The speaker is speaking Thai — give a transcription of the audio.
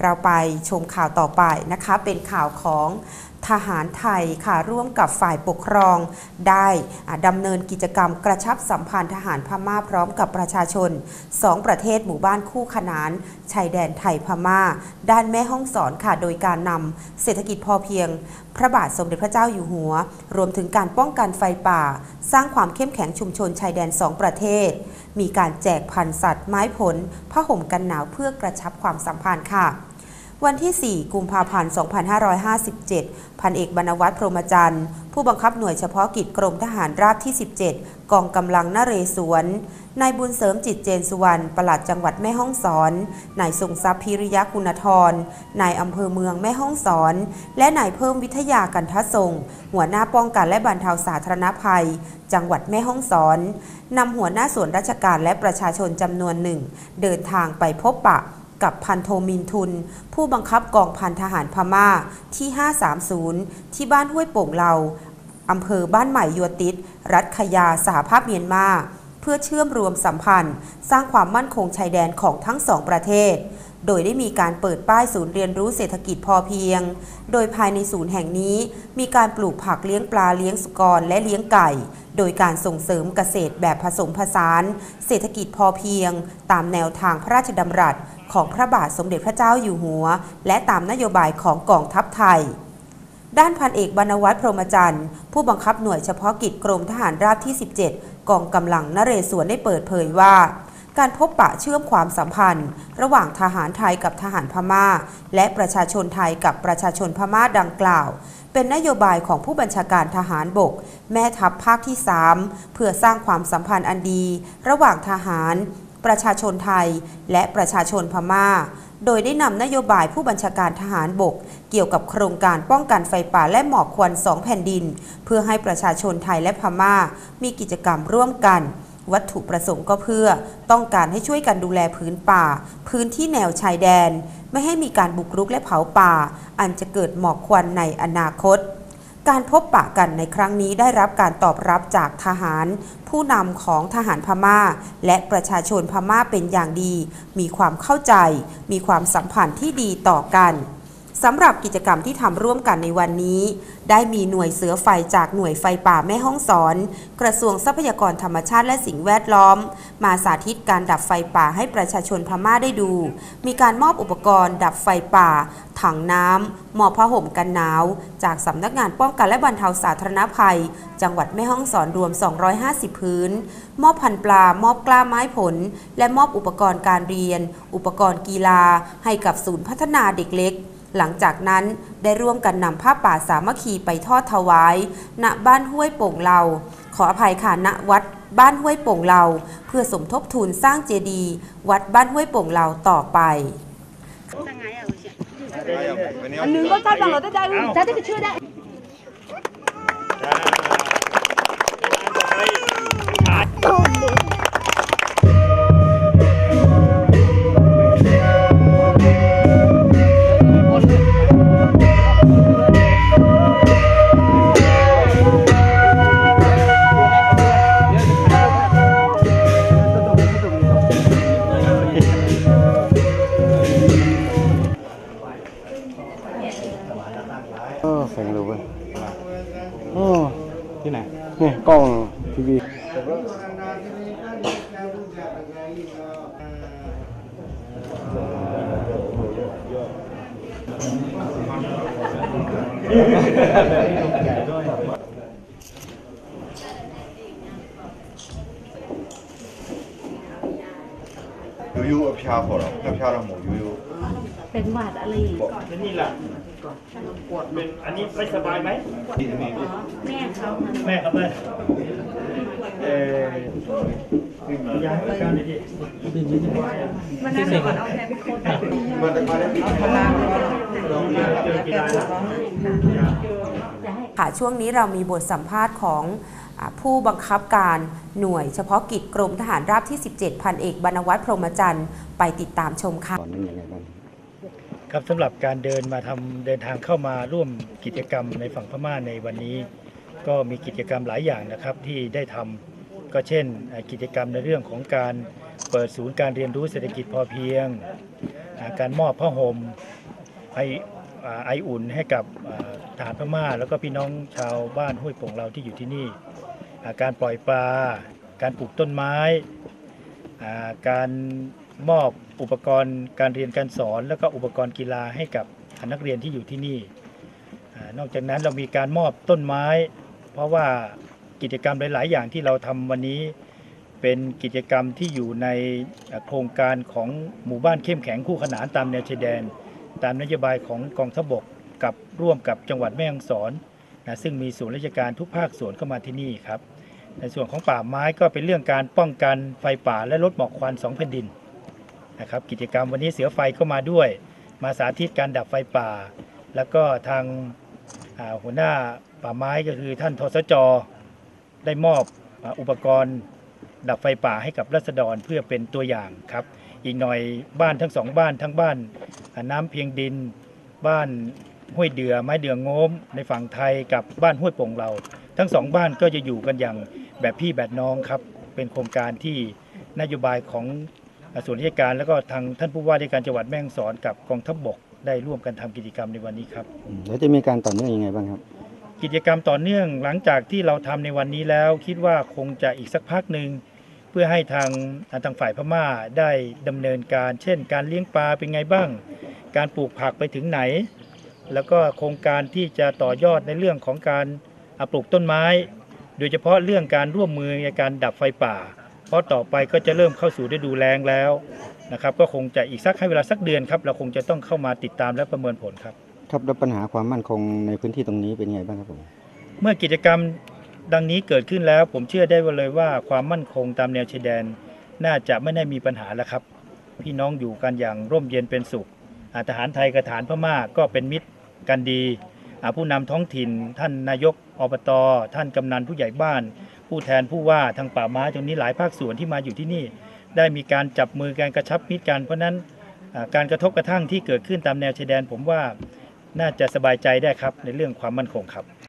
เราไปชมข่าวต่อไปนะคะ เป็นข่าวของทหารไทยค่ะร่วมกับฝ่ายปกครอง ได้ดำเนินกิจกรรมกระชับสัมพันธ์ทหารพม่าพร้อมกับประชาชนสองประเทศหมู่บ้านคู่ขนานชายแดนไทยพม่า ด้านแม่ห้องสอนค่ะ โดยการนำเศรษฐกิจพอเพียง พระบาทสมเด็จพระเจ้าอยู่หัว รวมถึงการป้องกันไฟป่า สร้างความเข้มแข็งชุมชนชายแดนสองประเทศ มีการแจกพันธุ์สัตว์ไม้ผลผ้าห่มกันหนาวเพื่อกระชับความสัมพันธ์ค่ะ วันที่ 4 กุมภาพันธ์ 2557 พันเอกบรรณวัฒน์พรหมจันทร์ ผู้บังคับหน่วยเฉพาะกิจกรมทหารราบที่ 17 กองกำลังนเรศวร นายบุญเสริมจิตเจนสุวรรณ ปลัดจังหวัดแม่ฮ่องสอน นายทรงทรัพย์พิริยกุณธรนายอำเภอเมืองแม่ฮ่องสอน และนายเพิ่มวิทยากันททรงหัวหน้าป้องกันและบรรเทาสาธารณภัย จังหวัดแม่ฮ่องสอนนำหัวหน้าส่วนราชการและประชาชนจำนวนหนึ่ง เดินทางไปพบปะ กับพันโทมินทุน ผู้บังคับกองพันทหารพม่าที่ 530 ที่บ้านห้วยโป่งเลาอำเภอบ้านใหม่ยัวติด รัฐขยาสหภาพเมียนมา เพื่อเชื่อมรวมสัมพันธ์ สร้างความมั่นคงชายแดนของทั้งสองประเทศ โดยได้มีการเปิดป้ายศูนย์เรียนรู้เศรษฐกิจพอเพียง โดยภายในศูนย์แห่งนี้ มีการปลูกผักเลี้ยงปลาเลี้ยงสุกรและเลี้ยงไก่ โดยการส่งเสริมเกษตรแบบผสมผสาน เศรษฐกิจพอเพียง ตามแนวทางพระราชดำรัส ของพระบาทสมเด็จพระเจ้าอยู่หัว และตามนโยบายของกองทัพไทย ด้านพันเอกบรรวัฒน์พรหมจันทร์ ผู้บังคับหน่วยเฉพาะกิจกรมทหารราบที่ 17 กองกำลังนเรศวรได้เปิดเผยว่าการพบปะเชื่อมความสัมพันธ์ ระหว่างทหารไทยกับทหารพม่า และประชาชนไทยกับประชาชนพม่าดังกล่าว เป็นนโยบายของผู้บัญชาการทหารบก แม่ทัพภาคที่ 3 เพื่อสร้างความสัมพันธ์อันดี ระหว่างทหาร ประชาชนไทย และประชาชนพม่า โดยได้นำนโยบายผู้บัญชาการทหารบก เกี่ยวกับโครงการป้องกันไฟป่าและหมอกควันสองแผ่นดิน เพื่อให้ประชาชนไทยและพม่า มีกิจกรรมร่วมกันวัตถุประสงค์ก็เพื่อต้องการให้ช่วยกันดูแลพื้นป่า พื้นที่แนวชายแดน ไม่ให้มีการบุกรุกและเผาป่า อันจะเกิดหมอกควันในอนาคต การพบปะกันในครั้งนี้ได้รับการตอบรับจากทหาร ผู้นำของทหารพม่า และประชาชนพม่าเป็นอย่างดี มีความเข้าใจ มีความสัมพันธ์ที่ดีต่อกัน สำหรับกิจกรรมที่ทำร่วมกันในวันนี้ ได้มีหน่วยเสือไฟจากหน่วยไฟป่าแม่ห้องสอน กระทรวงทรัพยากรธรรมชาติและสิ่งแวดล้อม มาสาธิตการดับไฟป่าให้ประชาชนพม่าได้ดู มีการมอบอุปกรณ์ ดับไฟป่า ถังน้ำหมอบผ้าห่มกันหนาว จากสำนักงานป้องกันและบรรเทาสาธารณภัย จังหวัดแม่ฮ่องสอนรวม 250 พื้น มอบพันปลา มอบกล้าไม้ผล และมอบอุปกรณ์การเรียน อุปกรณ์กีฬา ให้กับศูนย์พัฒนาเด็กเล็ก หลังจากนั้นได้ร่วมกันนำผ้าป่าสามัคคีไปทอดถวาย ณบ้านห้วยโป่งเหล่าขออภัยค่ะณวัดบ้านห้วยโป่งเหล่าเพื่อสมทบทุนสร้างเจดีย์วัดบ้านห้วยโป่งเหล่าต่อไป นึงก็ได้บังเราได้ได้ได้ได้ชื่อได้ Oh, no. น เนี่ยกล้องทีวี ရိုးရိုးအဖျားခေါ်တော့အဖျားတော့မဟုတ်ရိုးရိုး เป็นหวัดอะไรอีก นี่แหละ วดอันนี้ไม่สบายไหมแม่เขาแม่เขาบแเออย้ายไปกันดิมันน่าจะก่อนเอาแทนไปโคตรมันจะมาได้ปีพลาเจอกีฬาแล้ค่ะช่วงนี้เรามีบทสัมภาษณ์ของผู้บังคับการหน่วยเฉพาะกิจกรมทหารราบที่ 17 พันเอกบรรวัตพรหมจันทร์ไปติดตามชมค่ะ ครับสำหรับการเดินมาทำเดินทางเข้ามาร่วมกิจกรรมในฝั่งพม่าในวันนี้ ก็มีกิจกรรมหลายอย่างนะครับที่ได้ทำก็เช่น กิจกรรมในเรื่องของการเปิดศูนย์การเรียนรู้เศรษฐกิจพอเพียง การมอบผ้าห่มไอไออุ่นให้กับอ่าทหารพม่า แล้วก็พี่น้องชาวบ้านห้วยโป่งเราที่อยู่ที่นี่ การปล่อยปลา การปลูกต้นไม้ การ มอบอุปกรณ์การเรียนการสอน แล้วก็อุปกรณ์กีฬาให้กับนักเรียนที่อยู่ที่นี่นอกจากนั้นเรามีการมอบต้นไม้ เพราะว่ากิจกรรมหลาย ๆ อย่างที่เราทำวันนี้เป็นกิจกรรมที่อยู่ในโครงการของหมู่บ้านเข้มแข็งคู่ขนานตามแนวชายแดน ตามนโยบายของกองทัพบกกับร่วมกับจังหวัดแม่ฮ่องสอนนะซึ่งมีส่วนราชการทุกภาคส่วนเข้ามาที่นี่ครับ ในส่วนของป่าไม้ก็เป็นเรื่องการป้องกันไฟป่าและลดหมอกควันสองแผ่นดิน นะครับกิจกรรมวันนี้เสือไฟก็มาด้วย มาสาธิตการดับไฟป่า แล้วก็ทางาหัวหน้าป่าไม้ก็คือท่านทศจได้มอบอ,อุปกรณ์ดับไฟป่าให้กับรัษฎรเพื่อเป็นตัวอย่างครับ อีกหน่อยบ้านทั้งสองบ้านทั้งบ้านาน้ำเพียงดิน บ้านห้วยเดือไม้เดือโง้ม ในฝั่งไทยกับบ้านห้วยโป่งเรา ทั้งสองบ้านก็จะอยู่กันอย่างแบบพี่แบบน้องครับ เป็นโครงการที่นโยบายของ ส่วนราชการแล้วก็ทางท่านผู้ว่าราชการจังหวัดแม่ฮ่องสอนกับกองทัพบกได้ร่วมกันทำกิจกรรมในวันนี้ครับอืมแล้วจะมีการต่อเนื่องยังไงบ้างครับ กิจกรรมต่อเนื่องหลังจากที่เราทำในวันนี้แล้ว คิดว่าคงจะอีกสักพักหนึ่งเพื่อให้ทางทางฝ่ายพม่าได้ดำเนินการ เช่น การเลี้ยงปลาเป็นไงบ้าง การปลูกผักไปถึงไหน แล้วก็โครงการที่จะต่อยอดในเรื่องของการอะปลูกต้นไม้ โดยเฉพาะเรื่องการร่วมมือในการดับไฟป่า เพราะต่อไปก็จะเริ่มเข้าสู่ฤดูแล้งแล้วนะครับก็คงจะอีกสักให้เวลาสักเดือนครับเราคงจะต้องเข้ามาติดตามและประเมินผลครับ ครับแล้วปัญหาความมั่นคงในพื้นที่ตรงนี้เป็นยังไงบ้างครับผมเมื่อกิจกรรมดังนี้เกิดขึ้นแล้ว ผมเชื่อได้ว่าเลยว่าความมั่นคงตามแนวชายแดน น่าจะไม่ได้มีปัญหาแล้วครับ พี่น้องอยู่กันอย่างร่มเย็นเป็นสุขอ่าทหารไทยกับทหารพม่าก็เป็นมิตรกันดีอ่าผู้นำท้องถิ่นท่านนายก อบตท่านกำนันผู้ใหญ่บ้าน ผู้แทนผู้ว่าทางป่าไม้ตรงนี้หลายภาคส่วนที่มาอยู่ที่นี่ ได้มีการจับมือการกระชับมิตรกัน เพราะนั้นการกระทบกระทั่งที่เกิดขึ้นตามแนวชายแดน ผมว่าน่าจะสบายใจได้ครับในเรื่องความมั่นคงครับ